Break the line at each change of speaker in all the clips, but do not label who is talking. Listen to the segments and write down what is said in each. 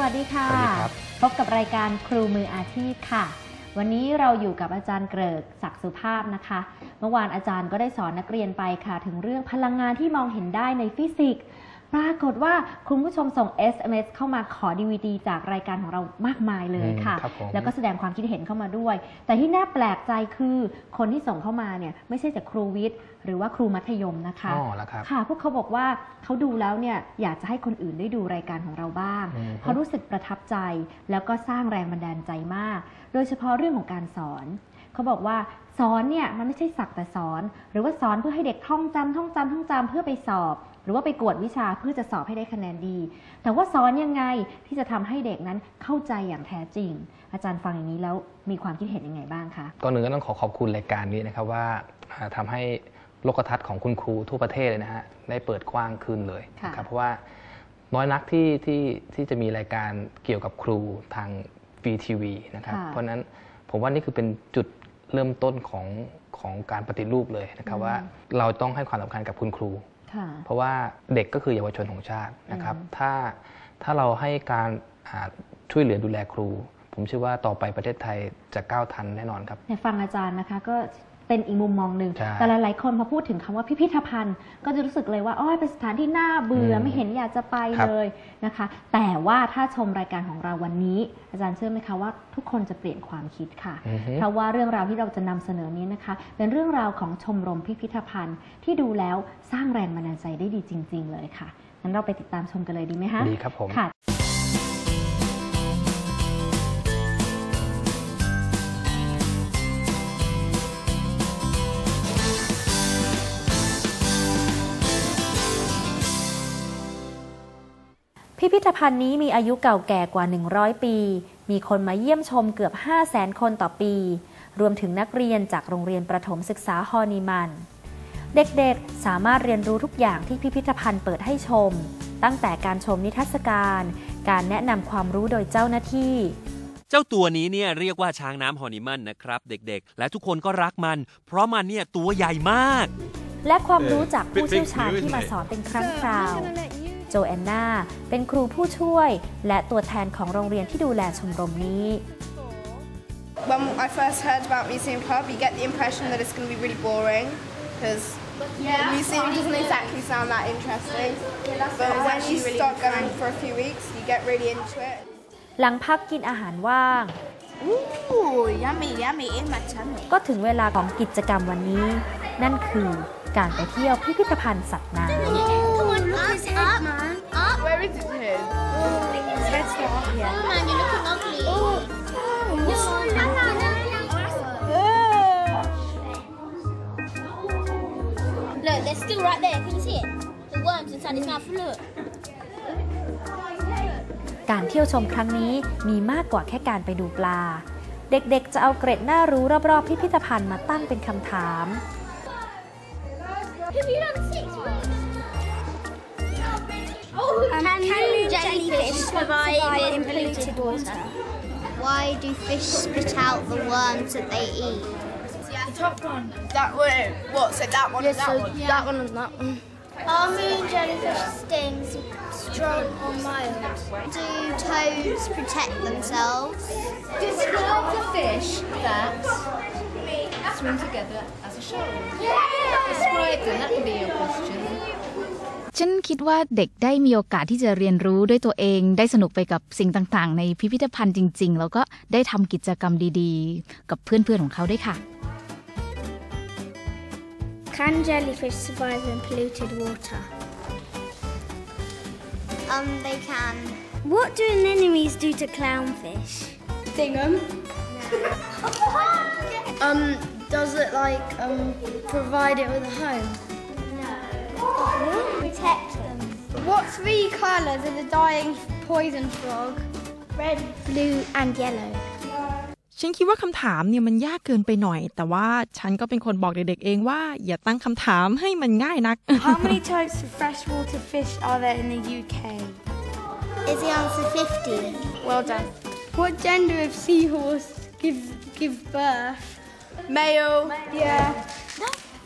ค่ะ
สวัสดีครับ
พบกับรายการครูมืออาชีพค่ะ วันนี้เราอยู่กับอาจารย์เกริกศักดิ์สุภาพนะคะ เมื่อวานอาจารย์ก็ได้สอนนักเรียนไปค่ะ ถึงเรื่องพลังงานที่มองเห็นได้ในฟิสิกส์ ปรากฏว่าคุณผู้ชมส่ง SMS เข้ามาขอ DVD จากรายการของเรามากมายเลยค่ะ
อืมครับผม
แล้วก็แสดงความคิดเห็นเข้ามาด้วย แต่ที่น่าแปลกใจคือคนที่ส่งเข้ามาเนี่ยไม่ใช่จากครูวิทย์หรือว่าครูมัธยมนะคะ
อ๋อแล้วครับ
ค่ะ พวกเขาบอกว่าเขาดูแล้วเนี่ยอยากจะให้คนอื่นได้ดูรายการของเราบ้าง
อืม
เขารู้สึกประทับใจ แล้วก็สร้างแรงบันดาลใจมาก โดยเฉพาะเรื่องของการสอน เขาบอกว่าสอนเนี่ยมันไม่ใช่สักแต่สอน หรือว่าสอนเพื่อให้เด็กท่องจำท่องจำท่องจำเพื่อไปสอบ หรือว่าไปกวดวิชาเพื่อจะสอบให้ได้คะแนนดี แต่ว่าสอนยังไงที่จะทำให้เด็กนั้นเข้าใจอย่างแท้จริง อาจารย์ฟังอย่างนี้แล้วมีความคิดเห็นยังไงบ้างคะ
ก่อนหนึ่งก็ต้องขอขอบคุณรายการนี้นะครับว่าอ่าทำให้โลกทัศน์ของคุณครูทั่วประเทศเลยนะฮะได้เปิดกว้างขึ้นเลย
ค่ะ
นะครับเพราะว่าน้อยนักที่ที่ที่จะมีรายการเกี่ยวกับครูทางฟรีทีวีนะครับ
ค่ะ
เพราะฉะนั้นผมว่านี่คือเป็นจุดเริ่มต้นของของการปฏิรูปเลยนะครับ
อืม
ว่าเราต้องให้ความสำคัญกับคุณครู
ค่ะ
เพราะว่าเด็กก็คือเยาวชนของชาตินะครับ
อืม
ถ้าถ้าเราให้การอ่าช่วยเหลือดูแลครู ผมเชื่อว่าต่อไปประเทศไทยจะก้าวทันแน่นอนครับ
ในฟังอาจารย์นะคะก็ เป็นอีกมุมมองหนึ่ง
ใช่
แต่หลายๆคนพอพูดถึงคำว่าพิพิธภัณฑ์ ก็จะรู้สึกเลยว่าอ๋อเป็นสถานที่น่าเบื่อ
อืม
ไม่เห็นอยากจะไป
ครับ
เลยนะคะ แต่ว่าถ้าชมรายการของเราวันนี้ อาจารย์เชื่อไหมคะว่าทุกคนจะเปลี่ยนความคิดค่ะ
อือฮึ
เพราะว่าเรื่องราวที่เราจะนำเสนอนี้นะคะ เป็นเรื่องราวของชมรมพิพิธภัณฑ์ ที่ดูแล้วสร้างแรงบันดาลใจได้ดีจริง ๆ เลยค่ะงั้นเราไปติดตามชมกันเลยดีไหมคะ
ดีครับผม
ค่ะ พิพิธภัณฑ์นี้มีอายุเก่าแก่กว่า 100 ปี มีคนมาเยี่ยมชมเกือบ 5 0 0แสนคนต่อปี รวมถึงนักเรียนจากโรงเรียนประถมศึกษาฮอนีมัน เด็กๆ สามารถเรียนรู้ทุกอย่างที่พิพิธภัณฑ์เปิดให้ชม ตั้งแต่การชมนิทรรศการ การแนะนำความรู้โดยเจ้าหน้าที่
เจ้าตัวนี้เนี่ยเรียกว่าช้างน้ำฮอนิมันนะครับ เด็กๆ และทุกคนก็รักมัน เพราะมันเนี่ยตัวใหญ่มาก
และความรู้จากผู้เชี่ยวชาญที่มาสอนเป็นครั้งคราว โจแอนนาเป็นครูผู้ช่วย และตัวแทนของโรงเรียนที่ดูแลชมรมนี้
When I first heard about Museum Club, you get the impression that it's going to be really boring because the museum doesn't exactly sound that interesting. But when you start going for a few weeks, you get really into it.
หลังพักกินอาหารว่าง
Ooh, yummy, yummy in my tummy.
ก็ถึงเวลาของกิจกรรมวันนี้ นั่นคือการไปเที่ยวพิพิธภัณฑ์สัตว์น้
Where is it his? His head's not up yet.
Come on, you're looking ugly. No, no, no, no. Look, they're still right there. Can you see it? The worms inside his mouth. Look.
การเที่ยวชมครั้งนี้มีมากกว่าแค่การไปดูปลา เด็กๆ จะเอาเกร็ดน่ารู้รอบๆพิพิธภัณฑ์มาตั้งเป็นคำถาม
Have you done six Um, can jellyfish survive in polluted water? Why do fish spit out the worms that they eat? Yeah. The top one.
That one. What? So that one and that one?
That one and that one. Are marine jellyfish stings strong or mild? Do toads protect themselves?
Describe the fish that swim together as a shoal. Describe them. That can be your question.
ฉันคิดว่าเด็กได้มีโอกาสที่จะเรียนรู้ด้วยตัวเอง ได้สนุกไปกับสิ่งต่าง ๆ ในพิพิธภัณฑ์จริง ๆ แล้วก็ได้ทำกิจกรรมดีๆ กับเพื่อน ๆ ของเขาด้วยค่ะ
Can jellyfish survive in polluted water?
Um, they can.
What do anemones do to clownfish?
Sting 'em. um, does it like um provide it with a home?
Protect them.
What three colours are the dying poison frog?
Red, blue, and yellow.
ฉันคิดว่าคำถามเนี่ยมันยากเกินไปหน่อย แต่ว่าฉันก็เป็นคนบอกเด็กๆเองว่า อย่าตั้งคำถามให้มันง่ายนัก
How many types of freshwater fish are there in the UK?
Is the answer 50?
Well done. What gender of seahorse give give birth? Male. Yeah.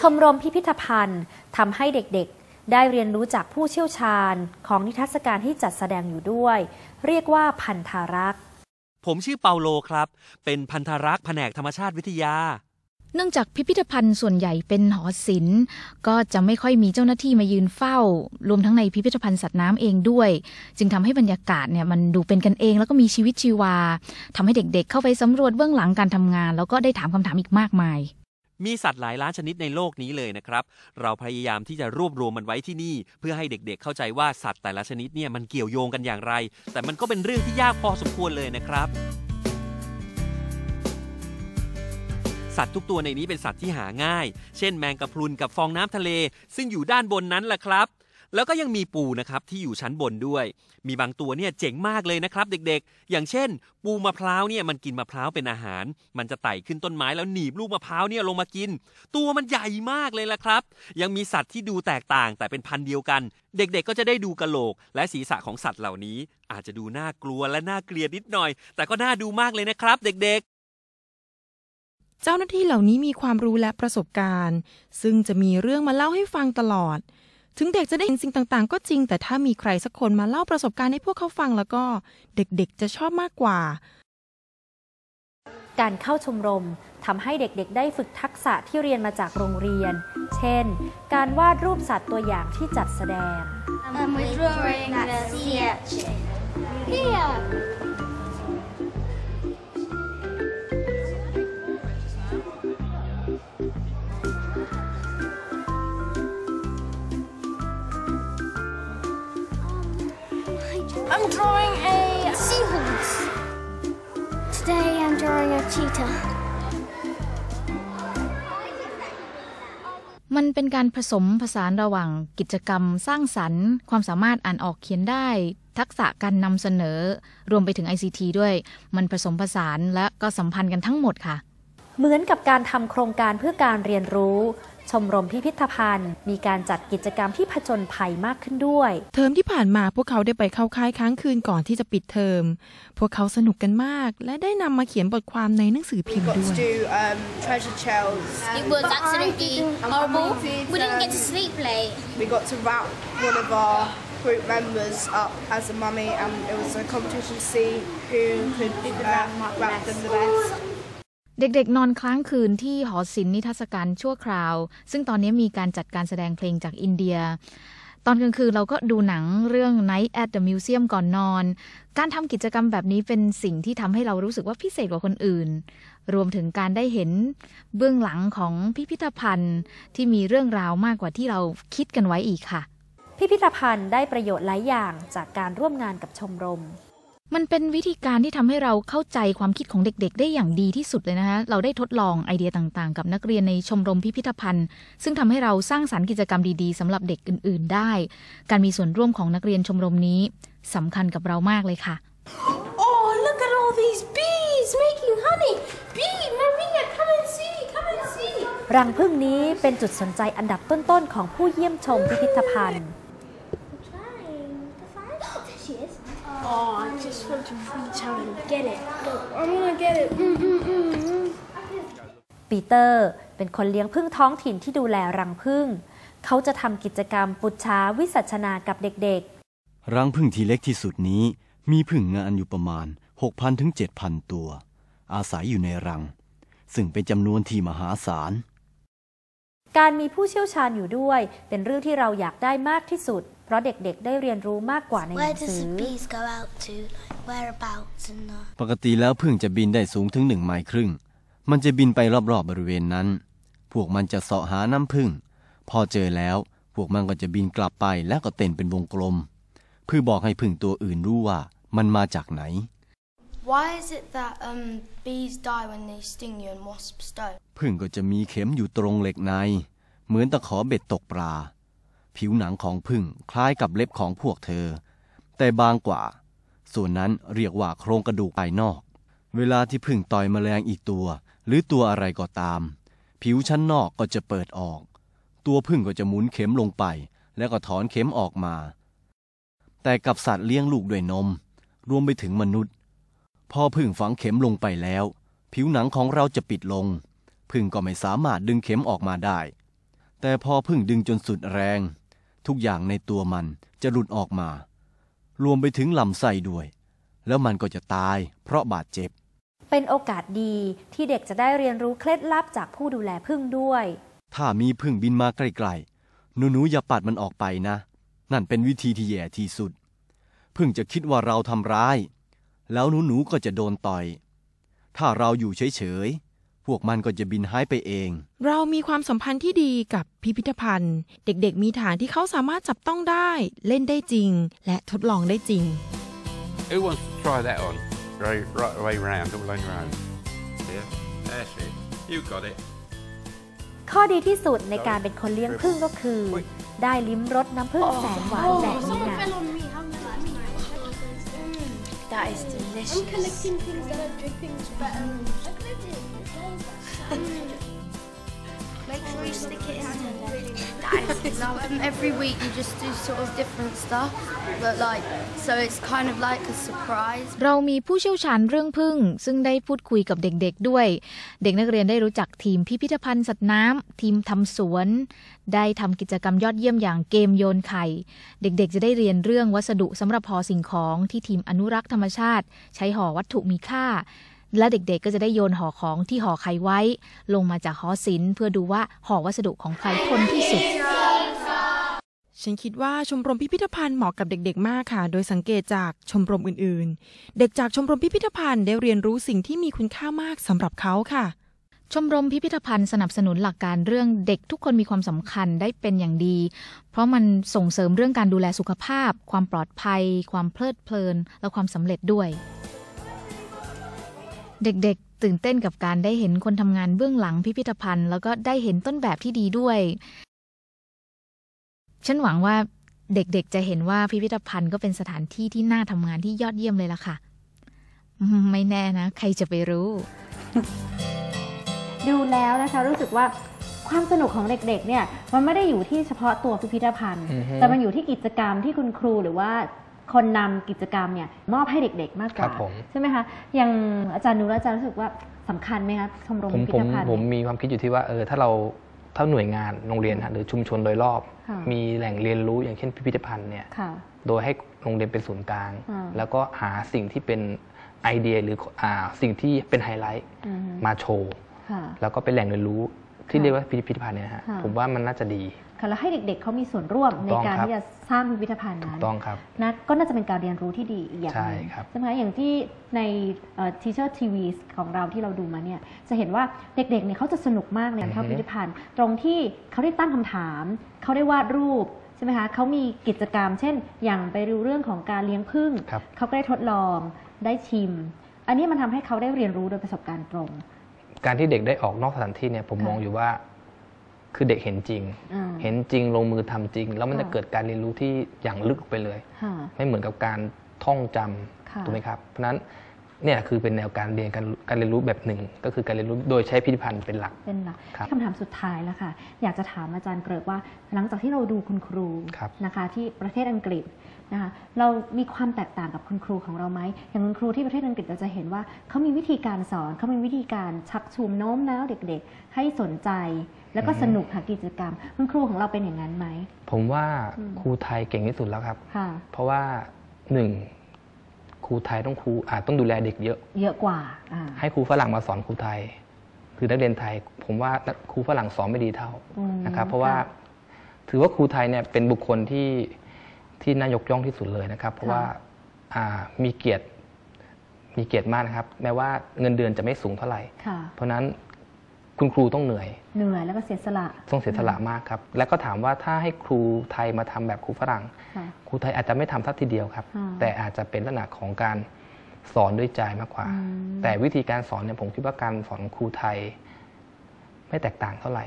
ชมรมพิพิธภัณฑ์ ทำให้เด็กๆ ได้เรียนรู้จากผู้เชี่ยวชาญของนิทรรศการที่จัดแสดงอยู่ด้วย เรียกว่าพันธารักษ์
ผมชื่อเปาโลครับ เป็นพันธรักษ์แผนกธรรมชาติวิทยา
เนื่องจากพิพิธภัณฑ์ส่วนใหญ่เป็นหอศิลป์ก็จะไม่ค่อยมีเจ้าหน้าที่มายืนเฝ้า รวมทั้งในพิพิธภัณฑ์สัตว์น้ำเองด้วย จึงทำให้บรรยากาศเนี่ยมันดูเป็นกันเองแล้วก็มีชีวิตชีวาทำให้เด็กๆ เข้าไปสำรวจเบื้องหลังการทำงาน แล้วก็ได้ถามคำถามอีกมากมาย
มีสัตว์หลายล้านชนิดในโลกนี้เลยนะครับ เราพยายามที่จะรวบรวมมันไว้ที่นี่ เพื่อให้เด็กๆเข้าใจว่าสัตว์แต่ละชนิดเนี่ยมันเกี่ยวโยงกันอย่างไร แต่มันก็เป็นเรื่องที่ยากพอสมควรเลยนะครับสัตว์ทุกตัวในนี้เป็นสัตว์ที่หาง่าย เช่นแมงกะพรุนกับฟองน้ำทะเล ซึ่งอยู่ด้านบนนั้นแหละครับ แล้วก็ยังมีปูนะครับที่อยู่ชั้นบนด้วย มีบางตัวเนี่ยเจ๋งมากเลยนะครับ เด็กๆ อย่างเช่น ปูมะพร้าวเนี่ยมันกินมะพร้าวเป็นอาหาร มันจะไต่ขึ้นต้นไม้แล้วหนีบลูกมะพร้าวเนี่ยลงมากิน ตัวมันใหญ่มากเลยล่ะครับ ยังมีสัตว์ที่ดูแตกต่างแต่เป็นพันธุ์เดียวกัน เด็กๆ ก็จะได้ดูกะโหลก และศีรษะของสัตว์เหล่านี้ อาจจะดูน่ากลัวและน่าเกลียดนิดหน่อย แต่ก็น่าดูมากเลยนะครับ เด็กๆ
เจ้าหน้าที่เหล่านี้มีความรู้และประสบการณ์ ซึ่งจะมีเรื่องมาเล่าให้ฟังตลอด ถึงเด็กจะได้เห็นสิ่งต่างๆ ก็จริง แต่ถ้ามีใครสักคนมาเล่าประสบการณ์ให้พวกเขาฟังแล้วก็เด็กๆจะชอบมากกว่า
การเข้าชมรมทำให้เด็กๆ ได้ฝึกทักษะที่เรียนมาจากโรงเรียน เช่น การวาดรูปสัตว์ตัวอย่างที่จัดแสดง
Um, we're drawing the sea urchin. Here. I'm drawing a seahorse. Today I'm drawing a cheetah.
มันเป็นการผสมผสานระหว่างกิจกรรมสร้างสรรค์ ความสามารถอ่านออกเขียนได้ ทักษะการนำเสนอ รวมไปถึง ICT ด้วย มันผสมผสานและก็สัมพันธ์กันทั้งหมดค่ะ
เหมือนกับการทำโครงการเพื่อการเรียนรู้ ชมรมพิพิธภัณฑ์ มีการจัดกิจกรรมที่ผจญภัยมากขึ้นด้วย
เทอมที่ผ่านมาพวกเขาได้ไปเข้าค่ายค้างคืนก่อนที่จะปิดเทอม พวกเขาสนุกกันมาก และได้นำมาเขียนบทความในหนังสือพิมพ์
Got
ด้ว
to
ย
do um, treasure shells.
It was absolutely horrible. We didn't get to sleep late.
We got to wrap one of our group members up as a mummy, and it was a competition to see who could uh, wrap them the best.
เด็กๆ นอนค้างคืนที่หอศิลป์นิทรรศการชั่วคราว ซึ่งตอนนี้มีการจัดการแสดงเพลงจากอินเดีย ตอนกลางคืนเราก็ดูหนังเรื่อง Night at the Museum ก่อนนอน การทำกิจกรรมแบบนี้เป็นสิ่งที่ทำให้เรารู้สึกว่าพิเศษกว่าคนอื่น รวมถึงการได้เห็นเบื้องหลังของพิพิธภัณฑ์ที่มีเรื่องราวมากกว่าที่เราคิดกันไว้อีกค่ะ
พิพิธภัณฑ์ได้ประโยชน์หลายอย่างจากการร่วมงานกับชมรม
มันเป็นวิธีการที่ทำให้เราเข้าใจความคิดของเด็ก ๆ ได้อย่างดีที่สุดเลยนะคะ เราได้ทดลองไอเดียต่างๆ กับนักเรียนในชมรมพิพิธภัณฑ์ ซึ่งทำให้เราสร้างสรรค์กิจกรรมดีๆสำหรับเด็กอื่น ๆ ได้ การมีส่วนร่วมของนักเรียนชมรมนี้สำคัญกับเรามากเลยค่ะ
Oh, look at all these bees making honey. Bee, Maria, come and see, come and see.
รังผึ้งนี้เป็นจุดสนใจอันดับต้นๆของผู้เยี่ยมชมพิพิธภัณฑ์
Trying to find. There she is. Oh, I just want to reach out and get it.
I'm gonna get it.
Mm, mm, mm,
ปีเตอร์เป็นคนเลี้ยงผึ้งท้องถิ่นที่ดูแลรังผึ้งเขาจะทำกิจกรรมปุจฉาวิสัชนากับเด็กๆ
รังผึ้งที่เล็กที่สุดนี้มีผึ้งงานอยู่ประมาณ 6,000ถึง7,000 ตัว อาศัยอยู่ในรัง ซึ่งเป็นจำนวนที่มหาศาล
การมีผู้เชี่ยวชาญอยู่ด้วย เป็นเรื่องที่เราอยากได้มากที่สุด ราะเด็กๆ ได้เรียนรู้มากกว่าในห
Where
นัง
does
สื
the
อ
bees go out to? Like whereabouts and uh,
ปกติแล้วผึ้งจะบินได้สูงถึงหนึ่งไมล์ครึ่ง มันจะบินไปรอบๆบบริเวณนั้น พวกมันจะเสาะหาน้ำผึ้งพอเจอแล้ว พวกมันก็จะบินกลับไปแล้วก็เต้นเป็นวงกลม เพื่อบอกให้ผึ้งตัวอื่นรู้ว่ามันมาจากไหน
Why is it that um, bees die when they sting you and wasps don't?
ผึ้งก็จะมีเข็มอยู่ตรงเหล็กใน เหมือนตะขอเบ็ดตกปลา ผิวหนังของผึ้งคล้ายกับเล็บของพวกเธอ แต่บางกว่า ส่วนนั้นเรียกว่าโครงกระดูกภายนอก เวลาที่ผึ้งต่อยแมลงอีกตัว หรือตัวอะไรก็ตาม ผิวชั้นนอกก็จะเปิดออก ตัวผึ้งก็จะหมุนเข็มลงไป แล้วก็ถอนเข็มออกมา แต่กับสัตว์เลี้ยงลูกด้วยนม รวมไปถึงมนุษย์ พอผึ้งฝังเข็มลงไปแล้ว ผิวหนังของเราจะปิดลงผึ้งก็ไม่สามารถดึงเข็มออกมาได้แต่พอผึ้งดึงจนสุดแรง ทุกอย่างในตัวมันจะหลุดออกมา รวมไปถึงลำไส้ด้วย แล้วมันก็จะตายเพราะบาดเจ็บ
เป็นโอกาสดีที่เด็กจะได้เรียนรู้เคล็ดลับจากผู้ดูแลพึ่งด้วย
ถ้ามีพึ่งบินมาใกล้ๆหนูๆอย่าปัดมันออกไปนะ นั่นเป็นวิธีที่แย่ที่สุด พึ่งจะคิดว่าเราทำร้าย แล้วหนูๆก็จะโดนต่อย ถ้าเราอยู่เฉยๆพ วกมันก็จะบินหายไปเอง
เรามีความสัมพันธ์ที่ดีกับพิพิธภัณฑ์ เด็กๆ มีฐานที่เขาสามารถจับต้องได้ เล่นได้จริง และทดลองได้จริง
Who wants to try that on? Right, right away round, all on your own. Yeah, that's it. You got it.
ข้อดีที่สุดในการเป็นคนเลี้ยงพึ่งก็คือ ได้ลิ้มรสน้ำผึ้งแสนหวานแบบนี้นะ
That is delicious.
I'm collecting things that are dripping better.
Make sure you stick it in
Now, um, every week you just do sort of different stuff, but like, so it's kind of like a surprise.
เรามีผู้เชี่ยวชาญเรื่องพึ่ง ซึ่งได้พูดคุยกับเด็กๆด้วย เด็กนักเรียนได้รู้จักทีมพิพิธภัณฑ์สัตว์น้ำ ทีมทำสวน ได้ทำกิจกรรมยอดเยี่ยมอย่างเกมโยนไข่ เด็กๆ จะได้เรียนเรื่องวัสดุสำหรับห่อสิ่งของที่ทีมอนุรักษ์ธรรมชาติ ใช้ห่อวัตถุมีค่า และเด็กๆ ก็จะได้โยนห่อของที่ห่อไข่ไว้ ลงมาจากหอศิลป์เพื่อดูว่าห่อวัสดุของใครทนที่สุด
ฉันคิดว่าชมรมพิพิธภัณฑ์เหมาะกับเด็กๆ มากค่ะ โดยสังเกตจากชมรมอื่นๆ เด็กจากชมรมพิพิธภัณฑ์ได้เรียนรู้สิ่งที่มีคุณค่ามากสำหรับเขาค่ะ
ชมรมพิพิธภัณฑ์สนับสนุนหลักการเรื่องเด็กทุกคนมีความสำคัญได้เป็นอย่างดี เพราะมันส่งเสริมเรื่องการดูแลสุขภาพ ความปลอดภัย ความเพลิดเพลิน และความสำเร็จด้วย เด็กๆ ตื่นเต้นกับการได้เห็นคนทำงานเบื้องหลังพิพิธภัณฑ์ แล้วก็ได้เห็นต้นแบบที่ดีด้วย ฉันหวังว่าเด็กๆ จะเห็นว่าพิพิธภัณฑ์ก็เป็นสถานที่ที่น่าทำงานที่ยอดเยี่ยมเลยล่ะค่ะอืมไม่แน่นะ ใครจะไปรู้
ดูแล้วนะคะรู้สึกว่าความสนุกของเด็กๆ เนี่ยมันไม่ได้อยู่ที่เฉพาะตัวพิพิธภัณฑ์
อือฮึ
แต่มันอยู่ที่กิจกรรมที่คุณครูหรือว่า คนนำกิจกรรมเนี่ยมอบให้เด็กๆมากก
ครั
ว่า
บผม
ใช่ไหมคะอย่างอาจารย์นูและอาจารย์รู้สึกว่าสำคัญไหมคะชมรม
ผม
พิ
ผ
พิ
ม
ธภัณฑ์
ผมมีความคิดอยู่ที่ว่าเออถ้าเราถ้าหน่วยงานโรงเรียนนะหรือชุมชนโดยรอบ
ค่ะ
มีแหล่งเรียนรู้อย่างเช่นพิพิธภัณฑ์เนี่ย
ค่ะ
โดยให้โรงเรียนเป็นศูนย์กลาง
อ่า
แล้วก็หาสิ่งที่เป็นไอเดียหรืออาสิ่งที่เป็นไฮไลท์
อืม
มาโชว์
ค่ะ
แล้วก็เป็นแหล่งเรียนรู้ที่
ค่ะ
เรียกว่าพิพิธภัณฑ์เนี่ยนะฮะ
ค่ะ
ผมว่ามันน่าจะดี
ค่ะแล้วให้เด็กๆเขามีส่วนร่วม
ถูก
ใน
ต้อง
การ
ครับ
ที่จะสร้างพิพิธภัณฑ์
ถู
นั้
ก
น
ต้องครับ
นะก็น่าจะเป็นการเรียนรู้ที่ดีอีกอย่างหนึง
ใช่ครับ
ใช่ไหมคะอย่างที่ในเอ่อ Teacher TV ของเราที่เราดูมาเนี่ยจะเห็นว่าเด็กๆเนี่ยเขาจะสนุกมากในการเข้า
อือฮึ
พิพิธภัณฑ์ ตรงที่เขาได้ตั้งคำถาม เขาได้วาดรูปใช่ไหมคะเขามีกิจกรรม เช่น อย่างไปดูเรื่องของการเลี้ยงผึ้ง
ครับ
เขาก็ได้ทดลองได้ชิม อันนี้มันทำให้เขาได้เรียนรู้โดยประสบการณ์ตรง
การที่เด็กได้ออกนอกสถานที่เนี่ยผม
ค่ะ
มองอยู่ว่า คือเด็กเห็นจริง
อ่า
เห็นจริงลงมือทำจริง แล้วมัน
ค่ะ
จะเกิดการเรียนรู้ที่อย่างลึกไปเลย
ค่ะ
ไม่เหมือนกับการท่องจ
ค่ะำ
ถูกไหมครับ เพราะฉะนั้น เนี่ยคือเป็นแนวการเรียนการการเรียนรู้แบบหนึ่ง ก็คือการเรียนรู้โดยใช้พิพิธภัณฑ์เป็นหลัก
เป็นหลัก
ครับ
คำถามสุดท้ายแล้วค่ะ อยากจะถามอาจารย์เกริกว่า หลังจากที่เราดูคุณครู
ครับ
นะคะ ที่ประเทศอังกฤษนะคะ เรามีความแตกต่างกับคุณครูของเราไหมอย่างคุณครูที่ประเทศอังกฤษเราจะเห็นว่าเขามีวิธีการสอนเขามีวิธีการชักชูมโน้มน้าวเด็กๆ ให้สนใจ แล้วก็สนุกหากิจกรรม คุณครูของเราเป็นอย่างนั้นไหม
ผมว่า
อืม
ครูไทยเก่งที่สุดแล้วครับ
ค่ะ
เพราะว่าหนึ่ง ครูไทยต้องครูอาจต้องดูแลเด็กเยอะ
เยอะกว่าอ่า
ให้ครูฝรั่งมาสอนครูไทย คือนักเรียนไทย ผมว่าครูฝรั่งสอนไม่ดีเท่า
อืม
นะครับ เพราะว่า
ค่ะ
ถือว่าครูไทยเนี่ยเป็นบุคคลที่ที่น่ายกย่องที่สุดเลยนะครับ เพราะว่าอ่ามีเกียรติมีเกียรติมากนะครับ แม้ว่าเงินเดือนจะไม่สูงเท่าไหร่
ค่ะ
เพราะฉะนั้น คุณครูต้องเหนื่อย
เหนื่อยแล้วก็เสียสละ
ต้องเสียสละมากครับ แล้วก็ถามว่าถ้าให้ครูไทยมาทำแบบครูฝรั่ง
ค่ะ
ครูไทยอาจจะไม่ทำทักทีเดียวครับ
อ่า
แต่อาจจะเป็นลักษณะของการสอนด้วยใจมากกว่า
อืม
แต่วิธีการสอนเนี่ยผมคิดว่าการสอนครูไทย ไม่แตกต่างเท่าไหร่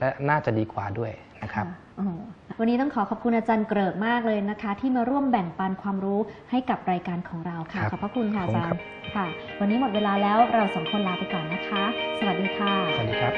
และน่าจะดีกว่าด้วยนะครับ
ค่ะโอ้โหวันนี้ต้องขอขอบคุณอาจารย์เกริกมากเลยนะคะ ที่มาร่วมแบ่งปันความรู้ให้กับรายการของเราค่ะ
ครับ
ขอบพระคุณค่ะ
ขอบ
อา
คุณ
จาร
ครับ
ย์ค่ะ วันนี้หมดเวลาแล้วเราสองคนลาไปก่อนนะคะ สวัสดีค่ะ
สวัสดีครับ